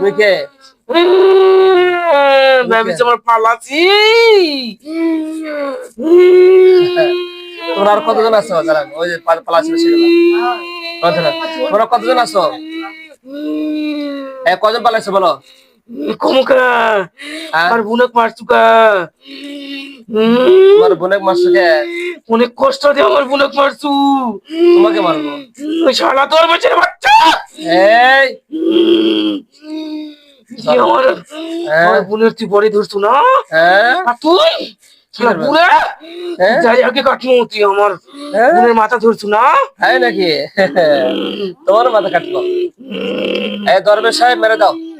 তুমি কে ভাবিস আমার তোমরা আর কতজন আছো? যারা ওই যে পাল- পালা ছিল সেগুলো কতজন? তোমরা কতজন আছো? কজন পালাইছো বলো? হ্যাঁ? বুনক অনেক কষ্ট দিয়ে আমার বুনক মারছু। তোমাকে মারবো? শালা তোর বছর বাচ্চা! এই! আমার হ্যাঁ? আমার বোনের তুই বড়ি ধরছু না? হ্যাঁ? আর তুই? শালা? হ্যাঁ? যাই আগে কাটমু তুই আমার হ্যাঁ? বোনের মাথা ধরছু না? তাই নাকি? তোমার মাথা কাটলো এই দরবেশ সাহেব মেরে দাও।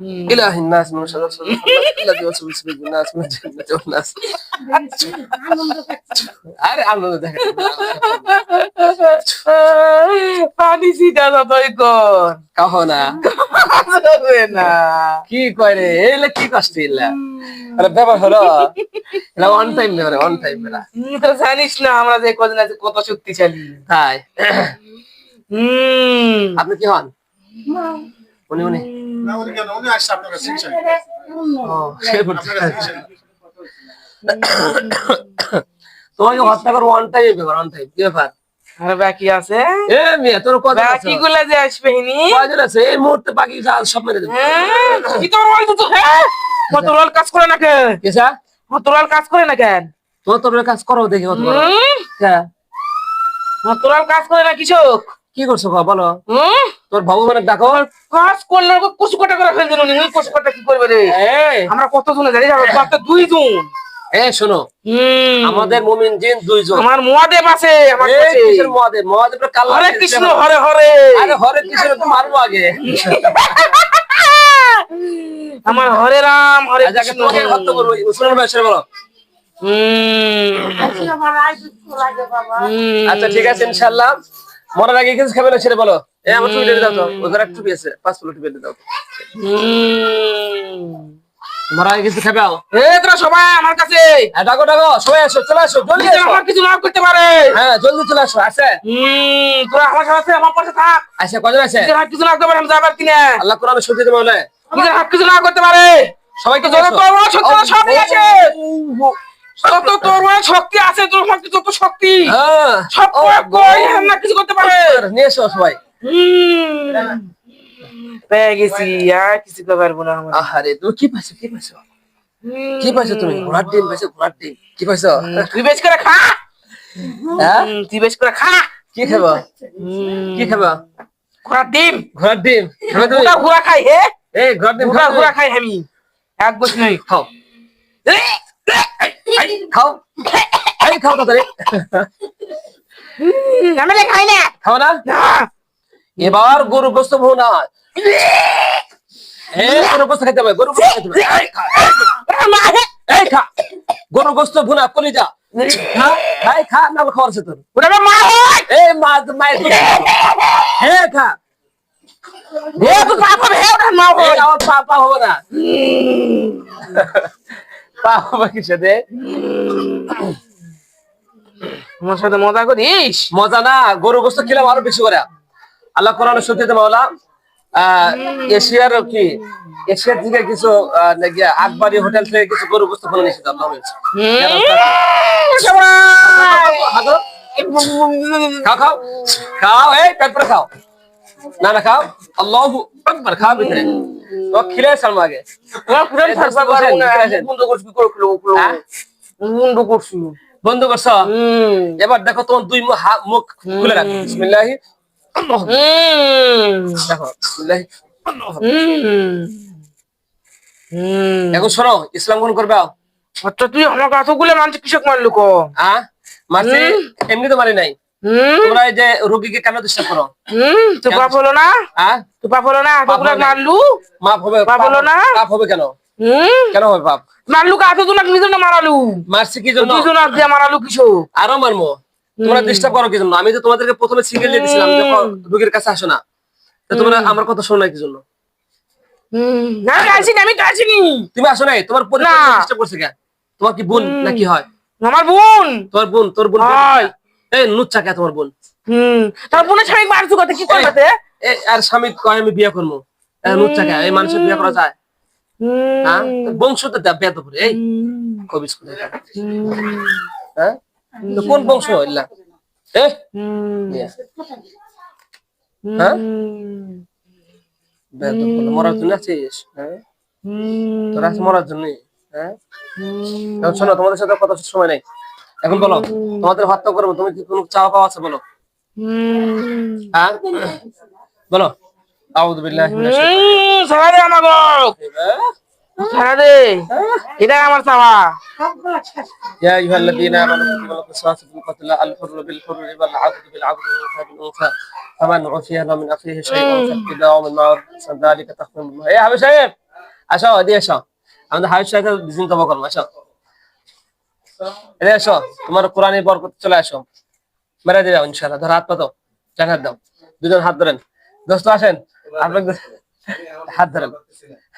إله الناس من شر الوسواس الخناس الذي يوسوس في صدور الناس من الجنة والناس আরে আনন্দ দেখেন পানি সিটা যতই কর কাহো না হবে না কি কয় রে এলে কি কষ্ট এলা আরে ব্যাপার হলো এটা অন টাইম ব্যাপারে অন টাইম বেলা তুই তো জানিস না আমরা যে কদিন আছে কত শক্তিশালী তাই হুম আপনি কি হন উনি উনি তোমাকে হত্যা করব অন টাইম ব্যাপার অন টাইম কি ব্যাপার? আর বাকি আছে? এ মেয়ে তোর কত বাকি গুলা যে আসবে হিনি কয়জন আছে? এই মুহূর্তে বাকি সব মেরে দেবো। হ্যাঁ, কি তোর ওয়াল তো হ্যাঁ? কাজ করে না কেন? কেসা তোর ওয়াল কাজ করে না কেন? তোমার তোর কাজ করো দেখি কত করো হ্যাঁ। কাজ করে না কি করছ বলো। হুম? তোর বাবু মানে দেখো। কাজ করলে কচু কাটা করে নি ওই কচু কাটা কি করবে রে? আমরা কত জনে জানি যাব মাত্র দুই জন এ শোনো আমাদের মুমিন জিন দুইজন। আমার মহাদেব আছে আমার কাছে। কিসের মহাদেব? মহাদেব হরে কৃষ্ণ হরে হরে। আরে হরে কৃষ্ণ তো মারবো আগে। আমার হরে রাম হরে আগে কৃষ্ণ। তোমাকে হত্যা করব শুনুন ভাই সেটা বলো। আচ্ছা ঠিক আছে ইনশাল্লাহ মরার আগে কিছু খাবে না সেটা বলো। এই আমার টুপি দাও তো। ওই ঘরে টুপি আছে। পাঁচ ফুলো টুপি দাও তো। হুম। মরার আগে কিছু খাবে এ তোরা সবাই আমার কাছে। ডাকো ডাকো। সবাই আসো চলে আসো জলদি আমার কিছু না করতে পারে। হ্যাঁ জলদি চলে আসো আছে। তোরা আমার সাথে আমার পাশে থাক। আছে কজন আছে? কিছু না পারে আমি যাবার কিনা। আল্লাহ কোরআনে সত্যি দেবে বলে। নিজের হাত কিছু না করতে পারে। সবাইকে আছে, যত তোর শক্তি আছে তোর যত শক্তি। হ্যাঁ। সব না কিছু করতে পারে। নিয়ে এসো সবাই। পেয়ে গেছি। আর কিছু পারব না আহারে তুমি কি পাইছো কি পাইছো? কি পাইছো তুমি? ঘোড়ার ডিম পাইছো ঘোড়ার ডিম। কি পাইছো? তুই বেশ করে খা! হ্যাঁ? তুই বেশ করে খা! কি খাব? কি খাব? ঘোড়ার ডিম! ঘোড়ার ডিম। খাবে তুমি? ঘোড়া ঘোড়া খাই হে? এই ঘোড়ার ডিম ঘোড়া ঘোড়া খাই আমি। এক বছর নই। খাও। খাও। এই খাও তাড়াতাড়ি। আমি খাই না। খাও না। এবার গরু গোস্ত ভো না। গরু গোস্ত খেতে হবে গরু গোস্ত খেতে হবে খা, এই খা। গরু গোস্ত ভুনা কলিজা। খা খাই খা না খাওয়ার তোর। মা মায়ের খা। হ্যাঁ হে পাপ হবে হবে না আমার সাথে মজা করিস? মজা না গরু গোস্ত খেলাম আরও বেশি করে। আল্লাহ কোরআন সত্যিতে মাওলা এশিয়ার কি এশিয়ার দিকে কিছু আকবরী হোটেল থেকে কিছু গরু গোস্ত ফলে নিষেধ খাও খাও খাও এই পেট করে খাও। না না খাও। আল্লাহ আকবার খাও ভিতরে। তো খিলে সালমা আগে। আমার পুরান এই থাকবা দোস্ত বসেন, পারব না ভিতরে আসেন। বন্ধ করছি হ্যাঁ? বন্ধ করছি। বন্ধ করছ? এবার দেখো তোমার দুই মুখ খুলে রাখো। বিসমিল্লাহি। এখন শোনো ইসলাম গ্রহণ করবে আচ্ছা তুই আমার এতগুলো মানুষ কৃষক মারলো ক? হ্যাঁ মাসি এমনি তো মারি নাই। তোমরা যে রোগীকে কেন ডিস্টার্ব করো? হুম পাপ হলো না? হ্যাঁ তুই পাপ হলো না? এতগুলো হবে না। মারলু মাপ হবে পাপ হলো না? পাপ হবে কেন? কেন হবে পাপ মারলু কাছে তো নিজে না মারালু? মারছি কি জন্য? দুজন আর দিয়ে মারালু কিসো? আরও মারমো। তোমরা ডিস্টার্ব করো কি জন্য? আমি তো তোমাদেরকে প্রথমে সিঙ্গেল দিয়ে দিছিলাম যে রোগীর কাছে আসো না। তো তোমরা আমার কথা শোনো না কি জন্য? হুম। না আমি তো আসিনি। তুমি আসো নাই? তোমার না। পরিবার ডিস্টার্ব করছে কেন তোমার কি বোন না কি হয়? আমার বোন। তোমার বোন তোর বোন। এই নুচ্চা কে তোমার বোন? হুম। তার বোনের স্বামী মারছু কথা কি করবে আর স্বামী কয় আমি বিয়ে করব। এই নুচ্চা কে? এই মানুষের বিয়ে করা যায়। হ্যাঁ? বংশ তো বেদ করে এই কবি স্কুলে হ্যাঁ? তো কোন বংশ ইল্লা এ? হ্যাঁ? মরার জন্য আছিস? হ্যাঁ? তোরা মরার জন্য? হ্যাঁ? শোনো তোমাদের সাথে কথা সময় নাই। এখন বলো তোমাদের হত্যা করব তুমি কি কোনো চাওয়া পাওয়া আছে বলো? হ্যাঁ? বলো। বিল্লাহি মিনাশ সারা দে আমাকে শাইতানির সারা দে এটা আমার চাওয়া يا أيها الذين آمنوا كتب لكم القصاص في القتلى الحر بالحر والعبد بالعبد والأنثى بالأنثى فمن عفي له من أخيه شيء فاتباع من معروف ذلك تخفيف من يا حبيب সাহেব আসো এদিকে আসো আমাদের হাবিব সাহেব বিজিন তবা করবো আসো এদিকে আসো তোমার কোরআনের বরকত চলে আসো মেরে দিয়ে যাও ইনশাআল্লাহ ধর হাত পাতো চান হাত দাও দুজন হাত ধরেন দোস্ত আসেন আপনার হাত ধরেন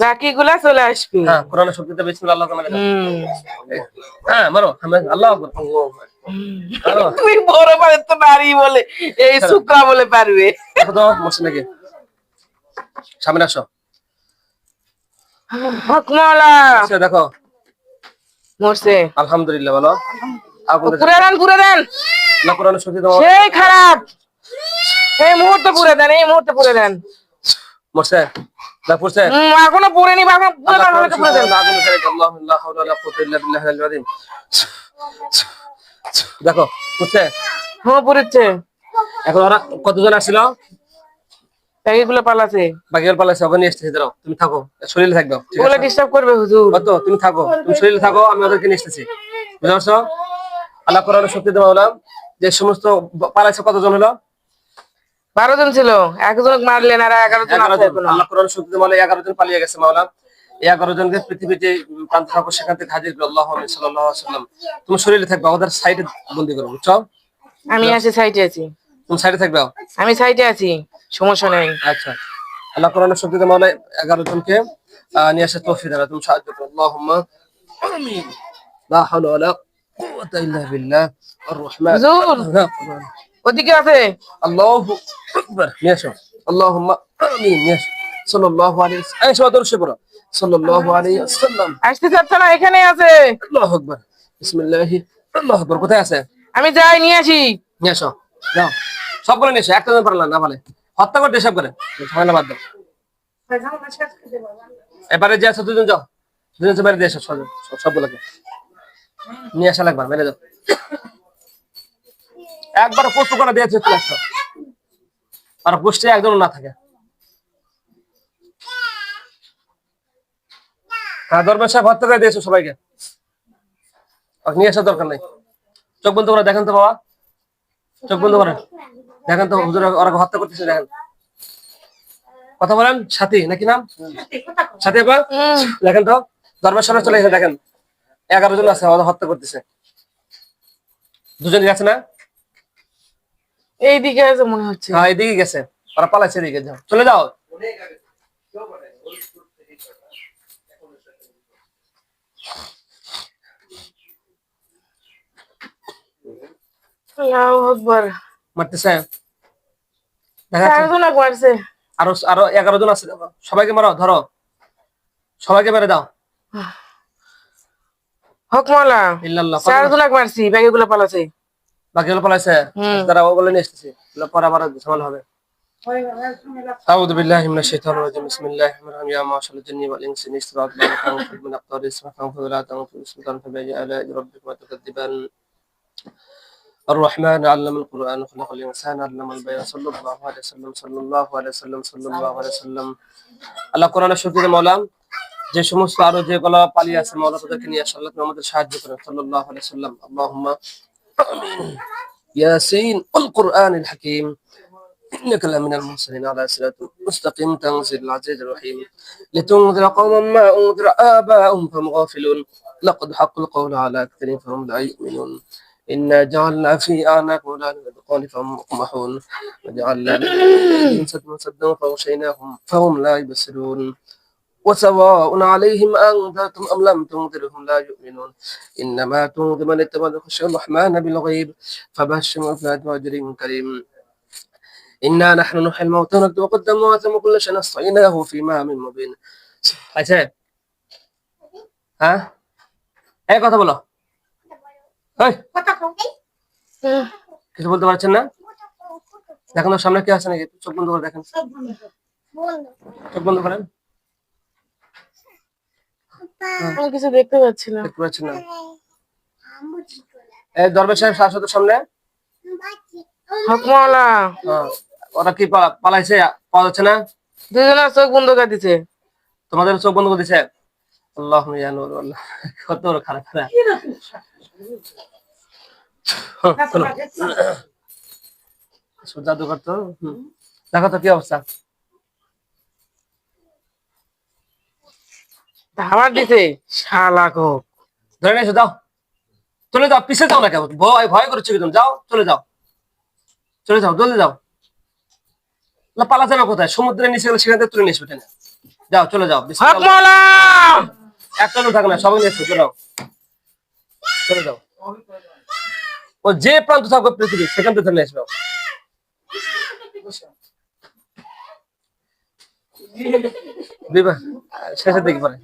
নি চলে আসবে। হ্যাঁ কোরআনের শক্তিতে বিসমিল্লাহ আল্লাহ তাআলা হ্যাঁ মারো আল্লাহু আকবার। তুমি বড় পারে তো নারী বলে এই শুক্রা বলে পারবে। দেখো তো মরছে নাকি। সামনে আসো। দেখো। মরছে। আলহামদুলিল্লাহ বলো। পুরে দেন পুরে দেন। আল্লাহ কোরআনের শক্তি দাও সেই খারাপ। এই মুহূর্তে পুরে দেন এই মুহূর্তে পুরে দেন। মরছে। না এখনও। দেখো বুঝছে? হ্যাঁ পুরেছে এখন ওরা কতজন আসছিল এইগুলো পালাছে। বাকির পালাইছে ওখানে নিয়ে দাঁড়াও তুমি থাকো শরীরে থাকবে ওগুলো ডিস্টার্ব করবে হুজুর। কত? তুমি থাকো তুমি শরীরে থাকো আমি ওদেরকে নিয়ে এসেছি। বুঝতে পারছ? আল্লাহ কোরআনের শক্তি দেওয়া হলাম যে সমস্ত পালাইছে কতজন হলো? বারো জন ছিল একজন মারলেন আর এগারো জন এগারো জন। আল্লাহ এগারো পালিয়ে গেছে মাওলা এগারো জনকে পৃথিবীতে প্রান্ত থাকো সেখান থেকে হাজির করো আল্লাহ সাল্লাম শরীরে থাকবে সাইডে বন্দি করো। বুঝছ আমি আছি সাইডে আছি। তুমি সাইডে থাকবে? আমি সাইডে আছি সমস্যা নেই। আচ্ছা। আল্লাহ কোরআনের শক্তিতে মাওলা এগারো জনকে নিয়ে আসে তৌফিক দাও তুমি সাহায্য করো। হুজুর। ওদিকে আছে। আল্লাহু আকবার। নিয়ে আসো। আল্লাহুম্মা আমিন। নিয়ে আসো। সাল্লাল্লাহু আলাইহি এই সবাই দরুদ পড়ো। সাল্লাল্লাহু আলাইহি ওয়াসাল্লাম। আসতে চাচ্ছে না এখানে আছে। আল্লাহু আকবার। বিসমিল্লাহ। আল্লাহু আকবার। কোথায় আছে? আমি যাই নিয়ে আসি। নিয়ে আসো। যাও। সবগুলো নিয়ে এসো। একটা জন পারলাম না ভালো হত্যা করতে সব করে। ঝামেলা বাদ দাও। এবারে যে আছে দুজন যাও। দুজন দিয়ে এসো। সব- সবগুলোকে। নিয়ে আসা লাগবে মেরে যাও একবার পোস্ট করে দিয়েছে আসো। আর পোস্টে একজন না থাকে। হ্যাঁ সাহেব হত্যা সবাইকে? নিয়ে আসার দরকার চোখ করে দেখেন তো বাবা। চোখ দেখেন তো ওরা হত্যা করতেছে, দেখেন। কথা বলেন, সাথী, নাকি নাম? সাথী দেখেন তো, দরবার সামনে চলে এসে দেখেন। এগারো জন আছে হত্যা করতেছে। দুজন গেছে না? এইদিকে আছে মনে হচ্ছে। হ্যাঁ এদিকে গেছে। ওরা পালাইছে এদিকে যাও। চলে যাও। আরও আরও এগারো জন আছে। সবাইকে মারো ধরো। সবাইকে মেরে দাও। হকমালা ইল্লাল্লাহ চারজন মারছি বাকিগুলো পালাছে বাকি হলো পালাইছে হুম। তারা ওগুলো নিয়ে এসেছে এগুলো পরে আবার ঝামেলা হবে أعوذ بالله من الشيطان الرجيم بسم الله الرحمن الرحيم يا معشر الجن والإنس إن استطعتم أن تنفذوا من أقطار السماء فانفذوا لا تنفذوا سلطان فبأي آلاء ربكما تكذبان الرحمن علم القرآن خلق الإنسان علم البيان صلى الله عليه وسلم صلى الله عليه وسلم صلى الله عليه وسلم আল্লাহ কোরআনের শক্তিতে মৌলা যে সমস্ত আরো যেগুলো পালিয়ে আছে মৌলা তাদেরকে নিয়ে আসে আল্লাহ তুমি আমাদের সাহায্য করেন সাল্লাল্লাহু আলাইহি সাল্লাম আল্লাহুম্মা ياسين القرآن الحكيم. إنك لمن المرسلين. على صراط مستقيم. تنزيل العزيز الرحيم. لتنذر قوما ما أنذر آباؤهم فهم غافلون. لقد حق القول على أكثرهم فهم لا يؤمنون. إنا جعلنا في أعناق مولانا الأذقان فهم مقمحون. وجعلنا لهم سدا فغشيناهم فهم لا يبصرون. وسواء عليهم أنذرتم أم لم تنذرهم لا يؤمنون إنما تنذر من اتبع خشي الرحمن بالغيب فبشرهم بأجر كريم إنا نحن نحيي الموتى ونكتب قدموا وثم كل شيء نصيناه في إمام مبين আচ্ছা হ্যাঁ এই কথা বলো এই, কিছু বলতে পারছেন না দেখেন তো সামনে কি আছে নাকি চোখ বন্ধ করে দেখেন চোখ বন্ধ করেন আমি কিছু দেখতে পাচ্ছি না দেখতে পাচ্ছেন না এই দরবেশ সাহেব শাশ্বতের সামনে। হকমাওয়ালা। হ্যাঁ, ওরা কি পা- পালাইছে? পাওয়া যাচ্ছে না? দুজনের চোখ বন্ধ করে দিছে। তোমাদের চোখ বন্ধ করে দিছে? আল্লাহ ইয়ানুর আল্লাহ। কত বড় খারাপ খারাপ। জাদুঘর তো হুম। দেখো তো কি অবস্থা। দিছে শালা হোক ধরে যাও। চলে যাও পিছে যাও না কেমন ভয় ভয় করছে কি তুমি? যাও চলে যাও। চলে যাও জলদি যাও। না পালা যাবে কোথায়? সমুদ্রের নিচে গেলে সেখান থেকে তুলে টেনে। যাও চলে যাও। একটা লোক থাকে না সবাই নিয়ে এসো চলে যাও। চলে যাও। ও যে প্রান্ত থাকবে পৃথিবী সেখান থেকে ধরে নিয়ে আসবে। বিবাহ। শেষের দিকে পরে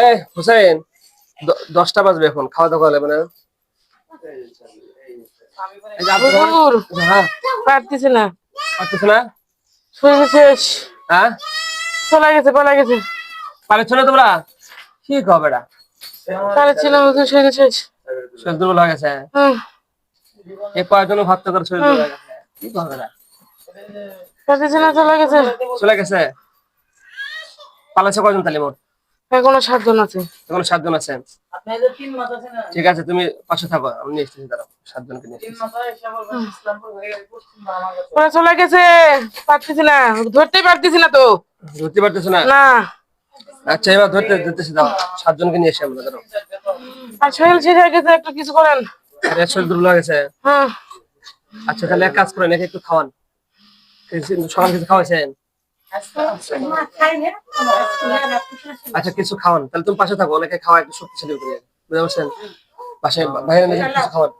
এই হুসেন দশটা বাজবে এখন খাওয়া দাওয়া লাগবে না। এই যে আপনার- হুজুর হ্যাঁ। পারতেছি না। পারতেছে না? শরীর শেষ। হ্যাঁ? চলে গেছে পালা গেছে। না তোমরা? কি শরীর শেষ। শরীর দুর্বল হয়ে গেছে। হুম, গেছে কি না চলে গেছে। চলে গেছে? পালাচ্ছে কয়জন তাহলে মোট? এখনও সাতজন আছে। এখন সাতজন আছে। ঠিক আছে তুমি পাশে থাকো আমি নিয়ে এসেছি দাঁড়াও সাতজনকে নিয়ে ওরা চলে গেছে পারতেছি না। ধরতেই পারতেছি না তো। ধরতে পারতেছো না? না। আচ্ছা এবার ধরতে ধরতেছি দাও সাতজনকে নিয়ে এসে আমরা দাঁড়াও। আর শরীর শেষ হয়ে গেছে একটু কিছু করেন। আরে দুর্বল হয়ে গেছে। আচ্ছা তাহলে এক কাজ করেন একে একটু খাওয়ান। কিছু- সকাল কিছু খাওয়াইছেন। আচ্ছা কিছু খাওয়ান। তাহলে তুমি পাশে থাকো অনেকে খাওয়া একটু শক্তিশালী করে। বুঝতে পারছেন? পাশে বাইরে কিছু খাওয়ান।